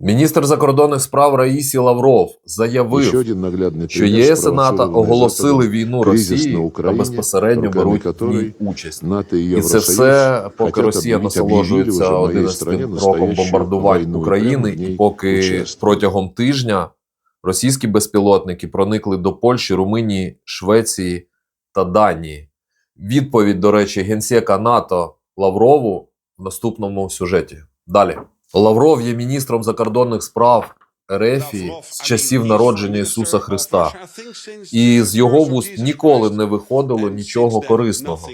Міністр закордонних справ Раїсі Лавров Еще заявив, один наглядный що пример ЄС і НАТО спровоцированной оголосили Западом війну кризис Росії на та Україні, безпосередньо руками беруть в ній которої участь. НАТО и І це Евросоюз все, поки хотят Росія объявить- насолоджується объявили уже моей 11 стране роком настоящую бомбардувань войну, и України, прямо в і ней поки участвуют. протягом тижня російські безпілотники проникли до Польщі, Румунії, Швеції та Данії. Відповідь, до речі, генсека НАТО Лаврову в наступному сюжеті. Далі. Лавров є міністром закордонних справ РФ з часів народження Ісуса Христа. І з його вуст ніколи не виходило нічого корисного.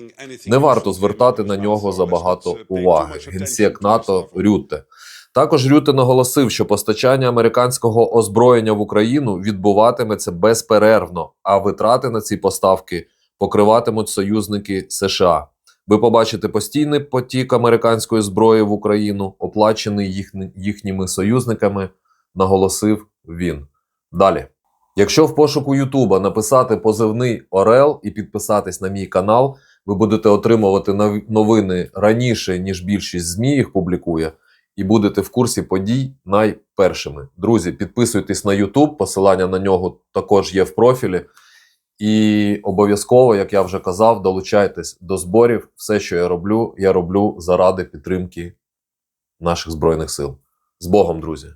Не варто звертати на нього забагато уваги. Генсек НАТО Рютте. Також Рютте наголосив, що постачання американського озброєння в Україну відбуватиметься безперервно, а витрати на ці поставки покриватимуть союзники США. Ви побачите постійний потік американської зброї в Україну, оплачений їхні- їхніми союзниками, наголосив він. Далі. Якщо в пошуку Ютуба написати позивний Орел і підписатись на мій канал, ви будете отримувати новини раніше, ніж більшість ЗМІ їх публікує, і будете в курсі подій найпершими. Друзі, підписуйтесь на YouTube, посилання на нього також є в профілі. І обов'язково, як я вже казав, долучайтесь до зборів. Все, що я роблю, я роблю заради підтримки наших збройних сил. З Богом, друзі!